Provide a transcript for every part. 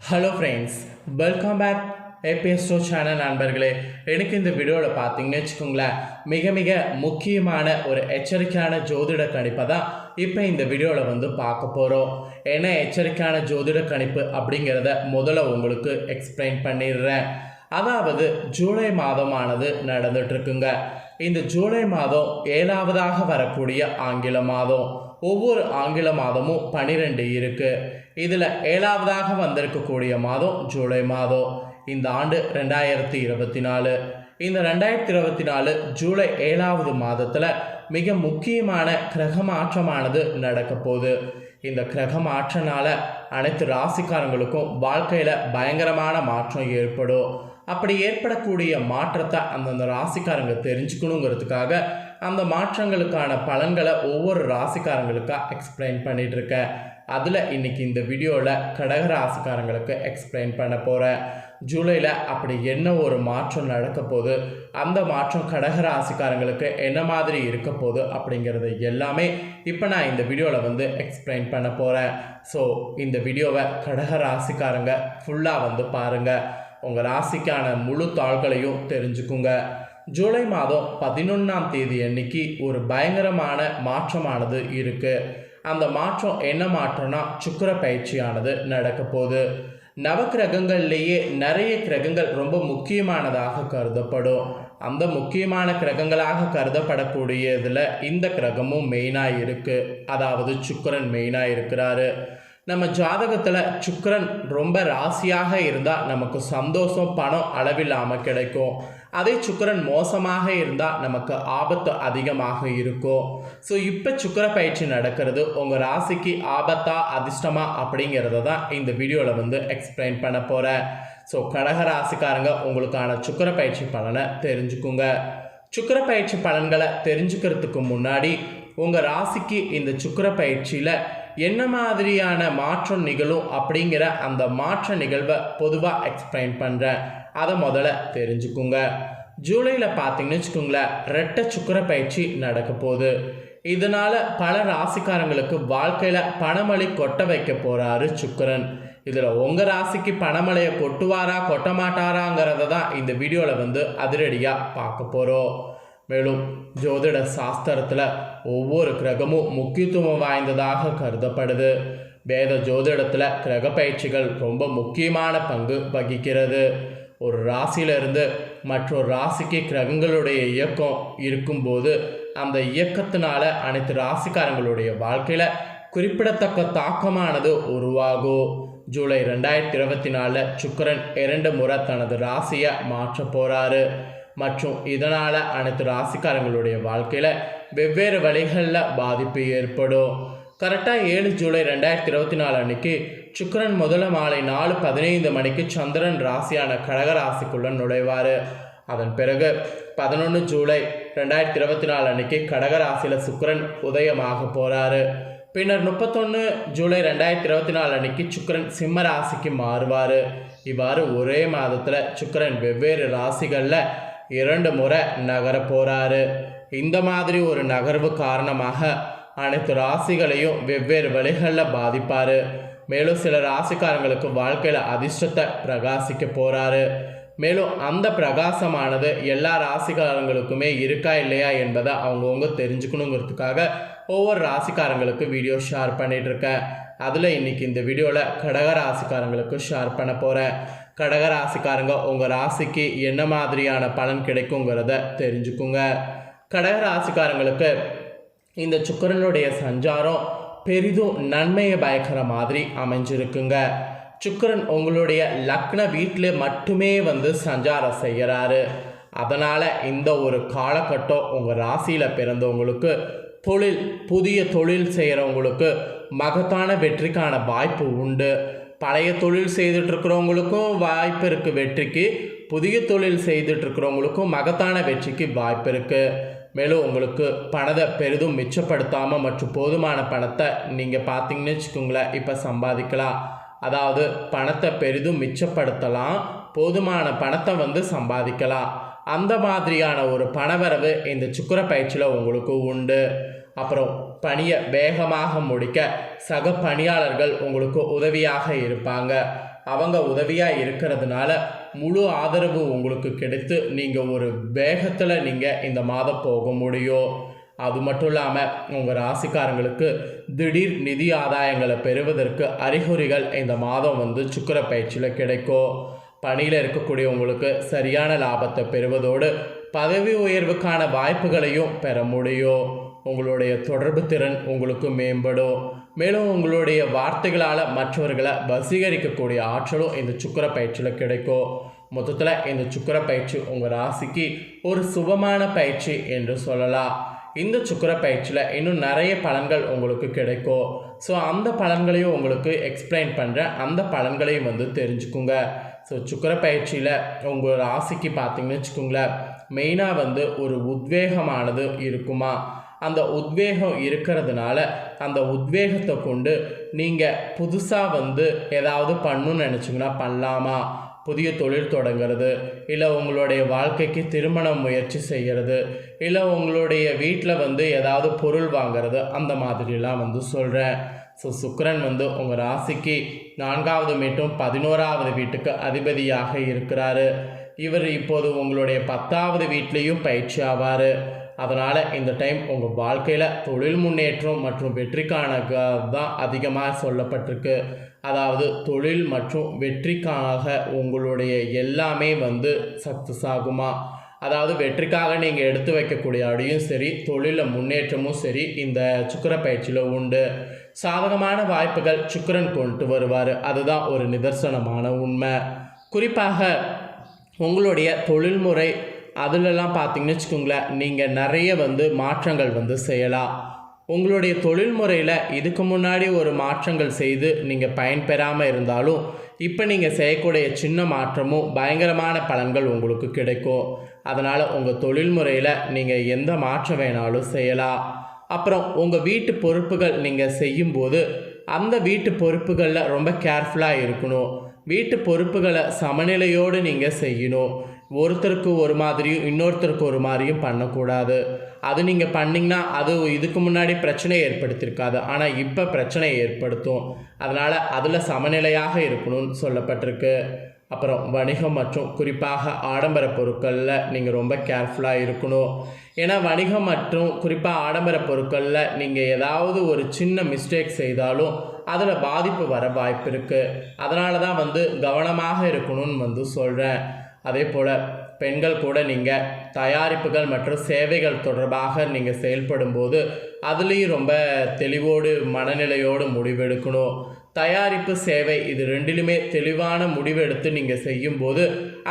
Hello friends welcome back ஏபிஎஸ்டோ channel நண்பர்களே எனக்கு இந்த வீடியோவில் பார்த்தீங்கன்னு வச்சுக்கோங்களேன் மிக மிக முக்கியமான ஒரு எச்சரிக்கையான ஜோதிட கணிப்பை தான் இப்போ இந்த வீடியோவில் வந்து பார்க்க போகிறோம் என்ன எச்சரிக்கையான ஜோதிட கணிப்பு அப்படிங்கிறத முதல்ல உங்களுக்கு எக்ஸ்பிளைன் பண்ணிடுறேன். அதாவது ஜூலை மாதமானது நடந்துட்டுருக்குங்க இந்த ஜூலை மாதம் ஏழாவதாக வரக்கூடிய ஆங்கில மாதம். ஒவ்வொரு ஆங்கில மாதமும் பனிரெண்டு இருக்குது இதில் ஏழாவதாக வந்திருக்கக்கூடிய மாதம் ஜூலை மாதம். இந்த ஆண்டு ரெண்டாயிரத்தி இருபத்தி நாலு. இந்த ரெண்டாயிரத்தி இருபத்தி நாலு ஜூலை ஏழாவது மாதத்தில் மிக முக்கியமான கிரக மாற்றமானது நடக்க போகுது. இந்த கிரக மாற்றனால அனைத்து ராசிக்காரங்களுக்கும் வாழ்க்கையில் பயங்கரமான மாற்றம் ஏற்படும். அப்படி ஏற்படக்கூடிய மாற்றத்தை அந்தந்த ராசிக்காரங்க தெரிஞ்சுக்கணுங்கிறதுக்காக அந்த மாற்றங்களுக்கான பலன்களை ஒவ்வொரு ராசிக்காரங்களுக்காக எக்ஸ்பிளைன் பண்ணிகிட்ருக்கேன் இருக்கேன் அதில் இன்னைக்கு இந்த வீடியோவில் கடக ராசிக்காரங்களுக்கு எக்ஸ்பிளைன் பண்ண போகிறேன் ஜூலையில் அப்படி என்ன ஒரு மாற்றம் நடக்க போகுது? அந்த மாற்றம் கடக ராசிக்காரங்களுக்கு என்ன மாதிரி இருக்க போகுது? அப்படிங்கிறது எல்லாமே இப்போ நான் இந்த வீடியோவில் வந்து எக்ஸ்பிளைன் பண்ண போகிறேன் ஸோ இந்த வீடியோவை கடக ராசிக்காரங்க ஃபுல்லாக வந்து பாருங்கள் உங்கள் ராசிக்கான முழு தாள்களையும் தெரிஞ்சுக்குங்க. ஜூலை மாதம் பதினொன்றாம் தேதி அன்னைக்கு ஒரு பயங்கரமான மாற்றமானது இருக்குது அந்த மாற்றம் என்ன மாற்றம்னா சுக்கிர பயிற்சியானது நடக்க போகுது. நவக்கிரகங்கள்லேயே நிறைய கிரகங்கள் ரொம்ப முக்கியமானதாக கருதப்படும். அந்த முக்கியமான கிரகங்களாக கருதப்படக்கூடியதில் இந்த கிரகமும் மெயினாக இருக்குது அதாவது சுக்கரன் மெயினாக இருக்கிறாரு. நம்ம ஜாதகத்தில் சுக்கரன் ரொம்ப ராசியாக இருந்தால் நமக்கு சந்தோஷம் பணம் அளவில்லாமல் கிடைக்கும். அதே சுக்கரன் மோசமாக இருந்தால் நமக்கு ஆபத்து அதிகமாக இருக்கும். ஸோ இப்போ சுக்கிர பயிற்சி நடக்கிறது. உங்கள் ராசிக்கு ஆபத்தா அதிர்ஷ்டமா அப்படிங்கிறத தான் இந்த வீடியோவில் வந்து எக்ஸ்பிளைன் பண்ண போகிறேன் ஸோ கடக ராசிக்காரங்க உங்களுக்கான சுக்கிர பயிற்சி பலனை தெரிஞ்சுக்குங்க. சுக்கிர பயிற்சி பலன்களை தெரிஞ்சுக்கிறதுக்கு முன்னாடி உங்கள் ராசிக்கு இந்த சுக்கிர பயிற்சியில் என்ன மாதிரியான மாற்றம் நிகழும் அப்படிங்கிற அந்த மாற்ற நிகழ்வை பொதுவாக எக்ஸ்பிளைன் பண்ணுறேன் அதை முதல்ல தெரிஞ்சுக்குங்க. ஜூலையில் பார்த்தீங்கன்னு வச்சுக்கோங்களேன் ரெட்டை சுக்கிர பயிற்சி நடக்க போகுது. இதனால் பல ராசிக்காரங்களுக்கு வாழ்க்கையில் பணமழை கொட்ட வைக்க போகிறாரு சுக்கரன். இதில் உங்கள் ராசிக்கு பணமழையை கொட்டுவாரா கொட்ட மாட்டாராங்கிறத தான் இந்த வீடியோவில் வந்து அதிரடியாக பார்க்க போகிறோம் மேலும் ஜோதிட சாஸ்திரத்தில் ஒவ்வொரு கிரகமும் முக்கியத்துவம் வாய்ந்ததாக கருதப்படுது. வேத ஜோதிடத்தில் கிரக பயிற்சிகள் ரொம்ப முக்கியமான பங்கு வகிக்கிறது. ஒரு ராசியிலிருந்து மற்றொரு ராசிக்கு கிரகங்களுடைய இயக்கம் இருக்கும்போது அந்த இயக்கத்தினால அனைத்து ராசிக்காரங்களுடைய வாழ்க்கையில் குறிப்பிடத்தக்க தாக்கமானது உருவாகும். ஜூலை ரெண்டாயிரத்தி இருபத்தி நாலில் சுக்கரன் இரண்டு முறை தனது ராசியை மாற்ற போகிறாரு மற்றும் இதனால் அனைத்து ராசிக்காரங்களுடைய வாழ்க்கையில் வெவ்வேறு வழிகளில் பாதிப்பு ஏற்படும். கரெக்டாக ஏழு ஜூலை ரெண்டாயிரத்தி இருபத்தி நாலு அன்னைக்கு சுக்கரன் முதல்ல மாலை நாலு பதினைந்து மணிக்கு சந்திரன் ராசியான கடக ராசிக்குள்ள நுழைவார். அதன் பிறகு பதினொன்று ஜூலை ரெண்டாயிரத்தி இருபத்தி நாலு அன்னைக்கு கடக ராசியில் சுக்கரன் உதயமாக போகிறாரு பின்னர் முப்பத்தொன்று ஜூலை ரெண்டாயிரத்தி இருபத்தி நாலு அன்னைக்கு சுக்கரன் சிம்ம ராசிக்கு மாறுவார். இவ்வாறு ஒரே மாதத்தில் சுக்கரன் வெவ்வேறு ராசிகளில் இரண்டு முறை நகர போகிறாரு இந்த மாதிரி ஒரு நகர்வு காரணமாக அனைத்து ராசிகளையும் வெவ்வேறு வழிகளில் பாதிப்பார். மேலும் சில ராசிக்காரங்களுக்கு வாழ்க்கையில் அதிர்ஷ்டத்தை பிரகாசிக்க போகிறாரு மேலும் அந்த பிரகாசமானது எல்லா ராசிக்காரங்களுக்குமே இருக்கா இல்லையா என்பதை அவங்கவுங்க தெரிஞ்சுக்கணுங்கிறதுக்காக ஒவ்வொரு ராசிக்காரங்களுக்கு வீடியோ ஷேர் பண்ணிகிட்ருக்கேன் அதில் இன்னைக்கு இந்த வீடியோவில் கடக ராசிக்காரங்களுக்கு ஷேர் பண்ண போகிறேன் கடக ராசிக்காரங்க உங்கள் ராசிக்கு என்ன மாதிரியான பலன் கிடைக்குங்கிறத தெரிஞ்சுக்குங்க. கடக ராசிக்காரங்களுக்கு இந்த சுக்கரனுடைய சஞ்சாரம் பெரிதும் நன்மையை பயக்கிற மாதிரி அமைஞ்சிருக்குங்க. சுக்கரன் உங்களுடைய லக்ன வீட்டில் மட்டுமே வந்து சஞ்சாரம் செய்கிறாரு அதனால் இந்த ஒரு காலகட்டம் உங்கள் ராசியில் பிறந்தவங்களுக்கு தொழில் புதிய தொழில் செய்கிறவங்களுக்கு மகத்தான வெற்றிக்கான வாய்ப்பு உண்டு. பழைய தொழில் செய்துட்ருக்கிறவங்களுக்கும் வாய்ப்பு இருக்குது வெற்றிக்கு. புதிய தொழில் செய்துட்ருக்கிறவங்களுக்கும் மகத்தான வெற்றிக்கு வாய்ப்பு இருக்குது மேலும் உங்களுக்கு பணத்தை பெரிதும் மிச்சப்படுத்தாமல் மற்றும் போதுமான பணத்தை நீங்கள் பார்த்தீங்கன்னு வச்சுக்கோங்களேன் இப்போ சம்பாதிக்கலாம். அதாவது பணத்தை பெரிதும் மிச்சப்படுத்தலாம் போதுமான பணத்தை வந்து சம்பாதிக்கலாம். அந்த மாதிரியான ஒரு பணவரவு இந்த சுக்கர பயிற்சியில் உங்களுக்கு உண்டு. அப்புறம் பணியை வேகமாக முடிக்க சக பணியாளர்கள் உங்களுக்கு உதவியாக இருப்பாங்க. அவங்க உதவியாக இருக்கிறதுனால முழு ஆதரவு உங்களுக்கு கிடைத்து நீங்கள் ஒரு வேகத்தில் நீங்கள் இந்த மாதம் போக முடியும். அது மட்டும் இல்லாமல் உங்கள் ராசிக்காரங்களுக்கு திடீர் நிதி ஆதாயங்களை பெறுவதற்கு அறிகுறிகள் இந்த மாதம் வந்து சுக்கிர பயிற்சியில் கிடைக்கும். பணியில் இருக்கக்கூடிய உங்களுக்கு சரியான லாபத்தை பெறுவதோடு பதவி உயர்வுக்கான வாய்ப்புகளையும் பெற முடியும். உங்களுடைய தொடர்பு திறன் உங்களுக்கு மேம்படும். மேலும் உங்களுடைய வார்த்தைகளால் மற்றவர்களை வசீகரிக்கக்கூடிய ஆற்றலும் இந்த சுக்கர பயிற்சியில் கிடைக்கும். மொத்தத்தில் இந்த சுக்கர பயிற்சி உங்கள் ராசிக்கு ஒரு சுபமான பயிற்சி என்று சொல்லலாம். இந்த சுக்கர பயிற்சியில் இன்னும் நிறைய பலன்கள் உங்களுக்கு கிடைக்கும். ஸோ அந்த பலன்களையும் உங்களுக்கு எக்ஸ்பிளைன் பண்ணுறேன் அந்த பலன்களையும் வந்து தெரிஞ்சுக்குங்க. ஸோ சுக்கர பயிற்சியில் உங்கள் ராசிக்கு பார்த்தீங்கன்னு வச்சுக்கோங்களேன் மெயினாக வந்து ஒரு உத்வேகமானது இருக்குமா? அந்த உத்வேகம் இருக்கிறதுனால அந்த உத்வேகத்தை கொண்டு நீங்கள் புதுசாக வந்து ஏதாவது பண்ணணும்னு நினச்சிங்கன்னா பண்ணலாமா? புதிய தொழில் தொடங்கிறது இல்லை உங்களுடைய வாழ்க்கைக்கு திருமண முயற்சி செய்கிறது இல்லை உங்களுடைய வீட்டில் வந்து ஏதாவது பொருள் வாங்குறது அந்த மாதிரிலாம் வந்து சொல்கிறேன் ஸோ சுக்கரன் வந்து உங்கள் ராசிக்கு நான்காவது மீட்டும் பதினோராவது வீட்டுக்கு அதிபதியாக இருக்கிறாரு. இவர் இப்போது உங்களுடைய பத்தாவது வீட்லேயும் பயிற்சி ஆவார். அதனால் இந்த டைம் உங்கள் வாழ்க்கையில் தொழில் முன்னேற்றம் மற்றும் வெற்றிக்கான தான் அதிகமாக சொல்லப்பட்டிருக்கு. அதாவது தொழில் மற்றும் வெற்றிக்காக உங்களுடைய எல்லாமே வந்து சக்ஸஸ் ஆகுமா? அதாவது வெற்றிக்காக நீங்கள் எடுத்து வைக்கக்கூடிய அடியும் சரி தொழிலில் முன்னேற்றமும் சரி இந்த சுக்கர பயிற்சியில் உண்டு. சாதகமான வாய்ப்புகள் சுக்கரன் கொண்டு வருவார். அதுதான் ஒரு நிதர்சனமான உண்மை. குறிப்பாக உங்களுடைய தொழில்முறை அதிலெல்லாம் பார்த்தீங்கன்னு வச்சுக்கோங்களேன் நீங்கள் நிறைய வந்து மாற்றங்கள் வந்து செய்யலாம். உங்களுடைய தொழில்முறையில் இதுக்கு முன்னாடி ஒரு மாற்றங்கள் செய்து நீங்கள் பயன்பெறாமல் இருந்தாலும் இப்போ நீங்கள் செய்யக்கூடிய சின்ன மாற்றமும் பயங்கரமான பலன்கள் உங்களுக்கு கிடைக்கும். அதனால் உங்கள் தொழில்முறையில் நீங்கள் எந்த மாற்றம் வேணாலும் செய்யலாம். அப்புறம் உங்கள் வீட்டு பொறுப்புகள் நீங்கள் செய்யும்போது அந்த வீட்டு பொறுப்புகளில் ரொம்ப கேர்ஃபுல்லாக இருக்கணும். வீட்டு பொறுப்புகளை சமநிலையோடு நீங்கள் செய்யணும். ஒருத்தருக்கு ஒரு மாதிரியும் இன்னொருத்தருக்கு ஒரு மாதிரியும் பண்ணக்கூடாது. அது நீங்கள் பண்ணிங்கன்னா அது இதுக்கு முன்னாடி பிரச்சனை ஏற்படுத்தியிருக்காது ஆனால் இப்போ பிரச்சனை ஏற்படுத்தும். அதனால் அதில் சமநிலையாக இருக்கணும்னு சொல்லப்பட்டிருக்கு. அப்புறம் வணிகம் மற்றும் குறிப்பாக ஆடம்பர பொருட்களில் நீங்கள் ரொம்ப கேர்ஃபுல்லாக இருக்கணும். ஏன்னா வணிகம் மற்றும் குறிப்பாக ஆடம்பர பொருட்களில் நீங்கள் ஏதாவது ஒரு சின்ன மிஸ்டேக் செய்தாலும் அதில் பாதிப்பு வர வாய்ப்பு இருக்குது அதனால தான் வந்து கவனமாக இருக்கணும்னு வந்து சொல்கிறேன் அதே போல் பெண்கள் கூட நீங்கள் தயாரிப்புகள் மற்றும் சேவைகள் தொடர்பாக நீங்கள் செயல்படும்போது அதுலேயும் ரொம்ப தெளிவோடு மனநிலையோடு முடிவெடுக்கணும். தயாரிப்பு சேவை இது ரெண்டிலுமே தெளிவான முடிவெடுத்து நீங்கள் செய்யும்போது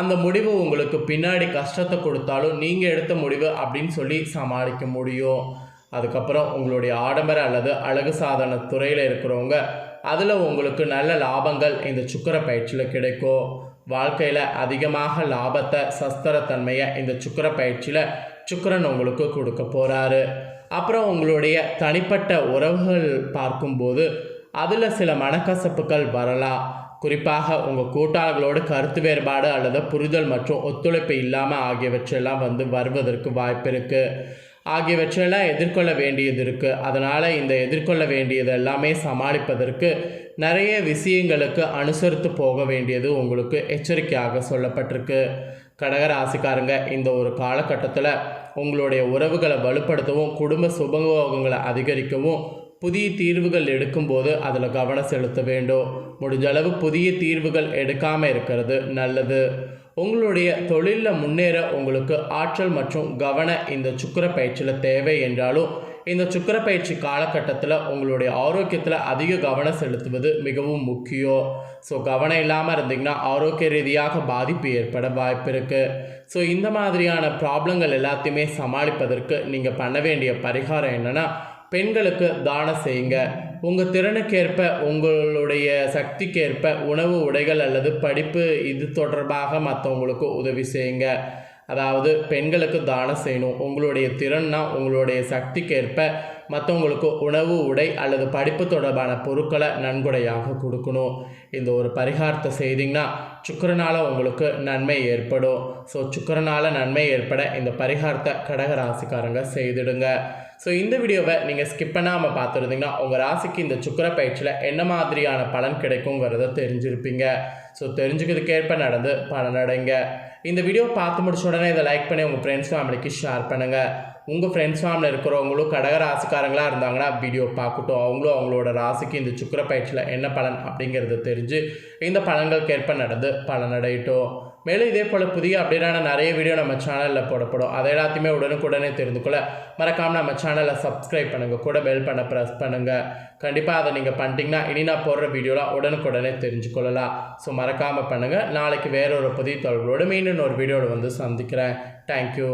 அந்த முடிவு உங்களுக்கு பின்னாடி கஷ்டத்தை கொடுத்தாலும் நீங்கள் எடுத்த முடிவு அப்படின்னு சொல்லி சமாளிக்க முடியும். அதுக்கப்புறம் உங்களுடைய ஆடம்பர அல்லது அழகு சாதன துறையில் இருக்கிறவங்க அதில் உங்களுக்கு நல்ல லாபங்கள் இந்த சுக்கர பயிற்சியில் கிடைக்கும். வாழ்க்கையில் அதிகமாக லாபத்தை சஸ்திரத்தன்மையை இந்த சுக்கர பயிற்சியில் சுக்கரன் உங்களுக்கு கொடுக்க போகிறாரு அப்புறம் உங்களுடைய தனிப்பட்ட உறவுகள் பார்க்கும்போது அதில் சில மனக்கசப்புகள் வரலாம். குறிப்பாக உங்கள் கூட்டாளர்களோடு கருத்து வேறுபாடு அல்லது புரிதல் மற்றும் ஒத்துழைப்பு இல்லாமல் ஆகியவற்றெல்லாம் வந்து வருவதற்கு வாய்ப்பு இருக்குது ஆகியவற்றையெல்லாம் எதிர்கொள்ள வேண்டியது இருக்குது அதனால் இந்த எதிர்கொள்ள வேண்டியது எல்லாமே சமாளிப்பதற்கு நிறைய விஷயங்களுக்கு அனுசரித்து போக வேண்டியது உங்களுக்கு எச்சரிக்கையாக சொல்லப்பட்டிருக்கு. கடகராசிக்காரங்க இந்த ஒரு காலகட்டத்தில் உங்களுடைய உறவுகளை வலுப்படுத்தவும் குடும்ப சுபயோகங்களை அதிகரிக்கவும் புதிய தீர்வுகள் எடுக்கும்போது அதில் கவனம் செலுத்த வேண்டும். முடிஞ்ச அளவு புதிய தீர்வுகள் எடுக்காமல் இருக்கிறது நல்லது. உங்களுடைய தொழிலில் முன்னேற உங்களுக்கு ஆற்றல் மற்றும் கவன இந்த சுக்கர பயிற்சியில் தேவை என்றாலும் இந்த சுக்கிர பயிற்சி காலகட்டத்தில் உங்களுடைய ஆரோக்கியத்தில் அதிக கவனம் செலுத்துவது மிகவும் முக்கியம். ஸோ கவனம் இல்லாமல் இருந்தீங்கன்னா ஆரோக்கிய ரீதியாக பாதிப்பு ஏற்பட வாய்ப்பு இருக்குது ஸோ இந்த மாதிரியான ப்ராப்ளங்கள் எல்லாத்தையுமே சமாளிப்பதற்கு நீங்கள் பண்ண வேண்டிய பரிகாரம் என்னென்னா பெண்களுக்கு தானம் செய்யுங்க. உங்கள் திறனுக்கேற்ப உங்களுடைய சக்திக்கேற்ப உணவு உடைகள் அல்லது படிப்பு இது தொடர்பாக மற்றவங்களுக்கு உதவி செய்யுங்க. அதாவது பெண்களுக்கு தானம் செய்யணும். உங்களுடைய திறன்னா உங்களுடைய சக்திக்கேற்ப மற்றவங்களுக்கு உணவு உடை அல்லது படிப்பு தொடர்பான பொருட்களை நன்கொடையாக கொடுக்கணும். இந்த ஒரு பரிகாரத்தை செய்தீங்கன்னா சுக்கரனால் உங்களுக்கு நன்மை ஏற்படும். ஸோ சுக்கரனால் நன்மை ஏற்பட இந்த பரிகாரத்தை கடக ராசிக்காரங்க செய்திடுங்க. ஸோ இந்த வீடியோவை நீங்கள் ஸ்கிப் பண்ணாமல் பார்த்துருந்தீங்கன்னா உங்கள் ராசிக்கு இந்த சுக்கர பயிற்சியில் என்ன மாதிரியான பலன் கிடைக்குங்கிறத தெரிஞ்சிருப்பீங்க. ஸோ தெரிஞ்சுக்கிறதுக்கேற்ப நடந்து பலனடைங்க. இந்த வீடியோ பார்த்து முடிச்ச உடனே இதை லைக் பண்ணி உங்கள் ஃப்ரெண்ட்ஸ் ஃபேமிலிக்கு ஷேர் பண்ணுங்கள் உங்கள் ஃப்ரெண்ட்ஸ் ஃபேமிலியில் இருக்கிறவங்களும் கடக ராசிக்காரங்களாக இருந்தாங்கன்னா வீடியோ பார்க்கட்டும். அவங்களும் அவங்களோட ராசிக்கு இந்த சுக்கர பயிற்சியில் என்ன பலன் அப்படிங்கிறத தெரிஞ்சு இந்த பலன்களுக்கு ஏற்ப நடந்து பலனடையட்டும். மேலும் இதே போல் புதிய அப்டேட்டான நிறைய வீடியோ நம்ம சேனலில் போடப்படும். அதை எல்லாத்தையுமே உடனுக்குடனே தெரிந்து கொள்ள மறக்காமல் நம்ம சேனலை சப்ஸ்கிரைப் பண்ணுங்கள் கூட பெல் பண்ண ப்ரெஸ் பண்ணுங்கள் கண்டிப்பாக அதை நீங்கள் பண்ணிட்டீங்கன்னா இனி நான் போடுற வீடியோலாம் உடனுக்குடனே தெரிஞ்சுக்கொள்ளலாம் ஸோ மறக்காமல் பண்ணுங்கள் நாளைக்கு வேற ஒரு புதிய தொடர்போடு மீண்டும் ஒரு வீடியோவில் வந்து சந்திக்கிறேன். தேங்க்யூ